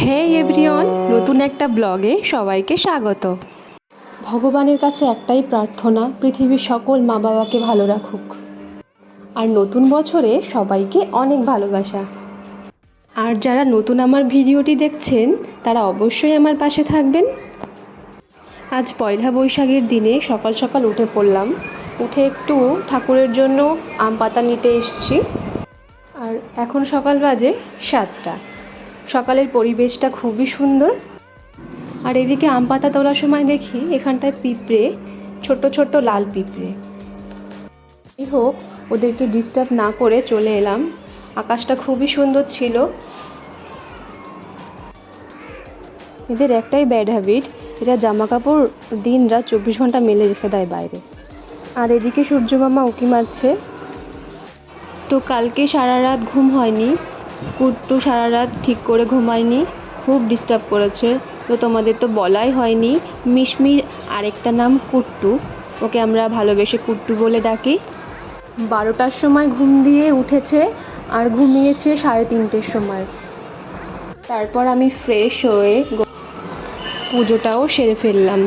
হে everyone, নতুন একটা ব্লগে সবাইকে স্বাগত। ভগবানের কাছে একটাই প্রার্থনা, পৃথিবীর সকল মা বাবাকে ভালো রাখুক। আর নতুন বছরে সবাইকে অনেক ভালোবাসা। আর যারা নতুন আমার ভিডিওটি দেখছেন, তারা অবশ্যই আমার পাশে থাকবেন। আজ পয়লা বৈশাখের দিনে সকাল সকাল উঠে পড়লাম। উঠে একটু ঠাকুরের জন্য আম পাতা নিতে এসছি। আর এখন সকাল বাজে সাতটা। সকালের পরিবেশটা খুবই সুন্দর। আর এদিকে আম পাতা তোলার সময় দেখি এখানটায় পিঁপড়ে ছোট ছোট লাল পিঁপড়ে। যাই হোক, ওদেরকে ডিস্টার্ব না করে চলে এলাম। আকাশটা খুবই সুন্দর ছিল। এদের একটাই ব্যাড হ্যাবিট এরা জামা কাপড় দিন রাত চব্বিশ ঘণ্টা মেলে রেখে দেয় বাইরে। আর এদিকে সূর্য মামা উকি মারছে। তো কালকে সারা রাত ঘুম হয়নি। কুট্টু সারা রাত ঠিক করে ঘুমায়নি, খুব ডিস্টার্ব করেছে। তো তোমাদের তো বলাই হয়নি। মিশমির আরেকটা নাম কুট্টু। ওকে আমরা ভালোবেসে কুট্টু বলে ডাকি। বারোটার সময় ঘুম দিয়ে উঠেছে আর ঘুমিয়েছে সাড়ে তিনটের সময়। তারপর আমি ফ্রেশ হয়ে পুজোটাও সেরে ফেললাম।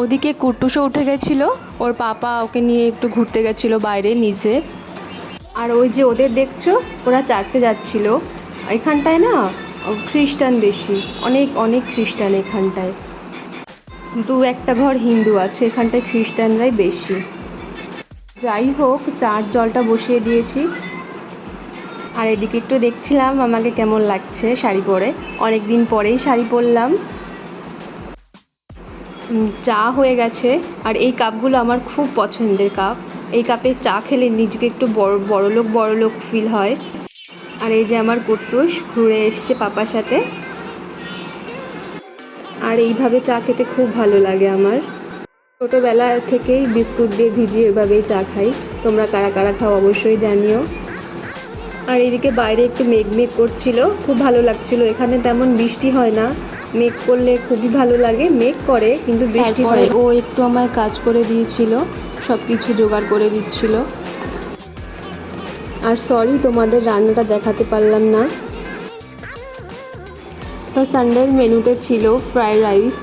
ওদিকে কুট্টুসও উঠে গেছিল। ওর পাপা ওকে নিয়ে একটু ঘুরতে গেছিল বাইরে নিচে আর ওই যে ওদের দেখছ, ওরা চার্চে যাচ্ছিল। এখানটায় না, খ্রিস্টান বেশি, অনেক অনেক খ্রিস্টান এখানটায়। দু একটা ঘর হিন্দু আছে, এখানটায় খ্রিস্টানরাই বেশি। যাই হোক, চার জলটা বসিয়ে দিয়েছি। আর এদিকে একটু দেখছিলাম আমাকে কেমন লাগছে শাড়ি পরে। অনেক দিন পরেই শাড়ি পরলাম। চা হয়ে গেছে। আর এই কাপগুলো আমার খুব পছন্দের কাপ। এই কাপে চা খেলে নিজেকে একটু বড়, বড়লোক বড়লোক ফিল হয়। আর এই যে আমার কুট্টুস ঘুরে এসছে পাপার সাথে। আর এইভাবে চা খেতে খুব ভালো লাগে আমার। ছোটোবেলা থেকেই বিস্কুট দিয়ে ভিজিয়ে এভাবেই চা খাই। তোমরা কারা কারা খাও অবশ্যই জানিও। আর এদিকে বাইরে একটু মেঘ মেঘ করছিল খুব ভালো লাগছিল। এখানে তেমন বৃষ্টি হয় না। মেঘ করলে খুবই ভালো লাগে মেঘ করে কিন্তু বৃষ্টি হয় ও একটু আমায় কাজ করে দিয়েছিল সব কিছু জোগাড় করে দিচ্ছিল। আর সরি তোমাদের রান্নাটা দেখাতে পারলাম না। তো সানডের মেনুতে ছিল ফ্রাইড রাইস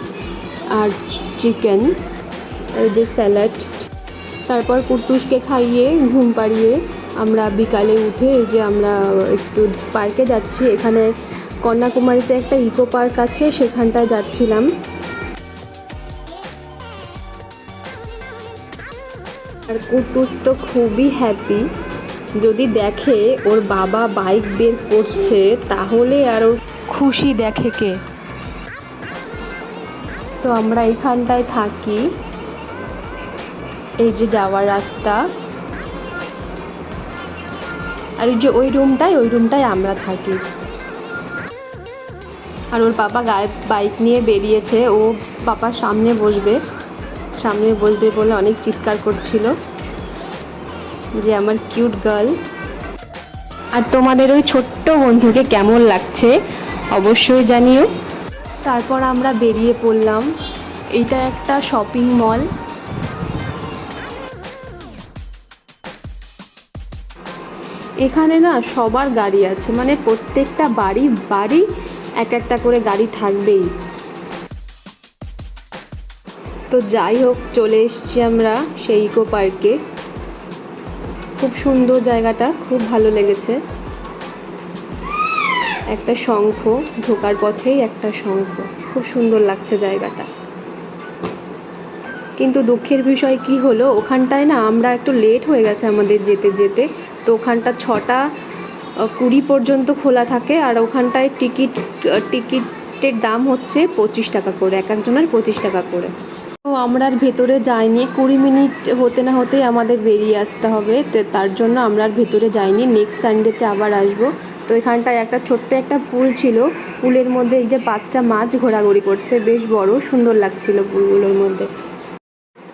আর চিকেন আর যে স্যালাড তারপর কুট্টুসকে খাইয়ে ঘুম পাড়িয়ে আমরা বিকালে উঠে এই যে আমরা একটু পার্কে যাচ্ছি, এখানে কন্যাকুমারীতে একটা ইকো পার্ক আছে সেখানটায় যাচ্ছিলাম। আর কুট্টুস তো খুবই হ্যাপি যদি দেখে ওর বাবা বাইক বের করছে, তাহলে আর ওর খুশি দেখে কে? তো আমরা এখানটায় থাকি। এই যে যাওয়ার রাস্তা। আর ওই যে ওই রুমটাই ওই রুমটাই আমরা থাকি। আর ওর পাপা গায়ে বাইক নিয়ে বেরিয়েছে, ও পাপার সামনে বসবে। সামনে বসবে বলে অনেক চিৎকার করছিল যে আমার কিউট গার্ল আর তোমাদের ওই ছোট্ট বন্ধুকে কেমন লাগছে অবশ্যই জানিও। তারপর আমরা বেরিয়ে পড়লাম। এটা একটা শপিং মল এখানে না সবার গাড়ি আছে মানে প্রত্যেকটা বাড়ি বাড়ি এক একটা করে গাড়ি থাকবেই। তো যাই হোক, চলে এসছি আমরা সেই ইকো পার্কে। খুব সুন্দর জায়গাটা, খুব ভালো লেগেছে। একটা শঙ্খ, ঢোকার পথেই একটা শঙ্খ। খুব সুন্দর লাগছে জায়গাটা। কিন্তু দুঃখের বিষয় কি হলো? ওখানটায় না আমরা একটু লেট হয়ে গেছে আমাদের যেতে যেতে। তো ওখানটা ছটা কুড়ি পর্যন্ত খোলা থাকে আর ওখানটায় টিকিট টিকিটের দাম হচ্ছে পঁচিশ টাকা করে, এক একজনের পঁচিশ টাকা করে। তো আমরা আর ভেতরে যাইনি, কুড়ি মিনিট হতে না হতেই আমাদের বেরিয়ে আসতে হবে তার জন্য আমরা আর ভেতরে যাইনি নেক্সট সানডেতে আবার আসব। তো এখানটায় একটা ছোট্ট একটা পুল ছিল, পুলের মধ্যে এই যে পাঁচটা মাছ ঘোরাঘুরি করছে, বেশ বড়, সুন্দর লাগছিল পুলগুলোর মধ্যে।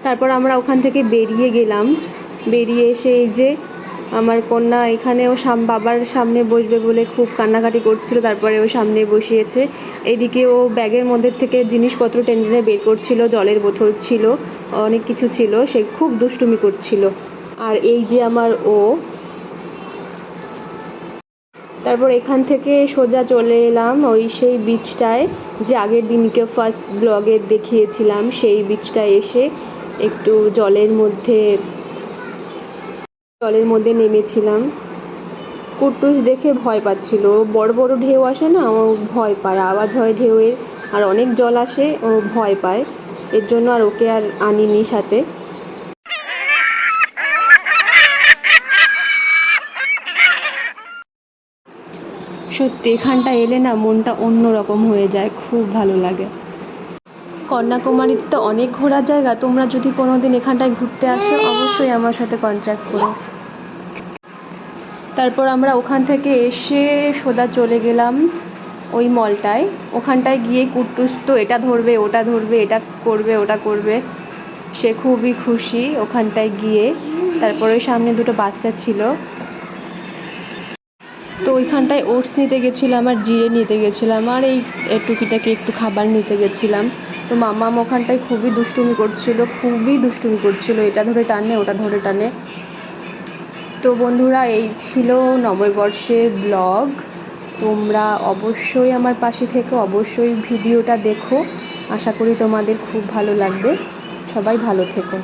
তারপর আমরা ওখান থেকে বেরিয়ে গেলাম, বেরিয়ে এসে এই যে আমার কন্যা এখানেও সাম, বাবার সামনে বসবে বলে খুব কান্নাকাটি করছিল, তারপরে ও সামনে বসিয়েছে। এইদিকে ও ব্যাগের মধ্যে থেকে জিনিসপত্র টেনে টেনে বের করছিল, জলের বোতল ছিল, অনেক কিছু ছিল, সে খুব দুষ্টুমি করছিল। আর এই যে আমার ও, তারপর এখান থেকে সোজা চলে এলাম ওই সেই বিচটায় যে আগের দিনকে ফার্স্ট ব্লগে দেখিয়েছিলাম, সেই বিচটায় এসে একটু জলের মধ্যে জলের মধ্যে নেমেছিলাম। কুট্টুস দেখে ভয় পাচ্ছিল। বড় বড় ঢেউ আসে না? ও ভয় পায়। আওয়াজ হয় ঢেউয়ের, আর অনেক জল আসে, ও ভয় পায়। এর জন্য আর ওকে আর আনিনি সাথে। সত্যি, এখানটা এলে না মনটা অন্য রকম হয়ে যায়। খুব ভালো লাগে। কন্যাকুমারীতে তো অনেক ঘোরার জায়গা। তোমরা যদি কোনো দিন এখানটায় ঘুরতে আসো, অবশ্যই আমার সাথে কন্ট্যাক্ট করো। তারপর আমরা ওখান থেকে এসে সোজা চলে গেলাম ওই মলটায়। ওখানটায় গিয়ে কুট্টুস তো এটা ধরবে, ওটা ধরবে, এটা করবে, ওটা করবে। সে খুবই খুশি ওখানটায় গিয়ে। তারপরে ওই সামনে দুটো বাচ্চা ছিল। তো ওইখানটায় ওটস নিতে গেছিলাম আর জিরে নিতে গেছিলাম আর এই টুকিটাকে একটু খাবার নিতে গেছিলাম। তো মামাম ওখানটায় খুবই দুষ্টুমি করছিল, খুবই দুষ্টুমি করছিল। এটা ধরে টানে, ওটা ধরে টানে। তো বন্ধুরা, এই ছিল নববর্ষের ব্লগ। তোমরা অবশ্যই আমার পাশে থেকে, অবশ্যই ভিডিওটা দেখো। আশা করি তোমাদের খুব ভালো লাগবে। সবাই ভালো থেকো।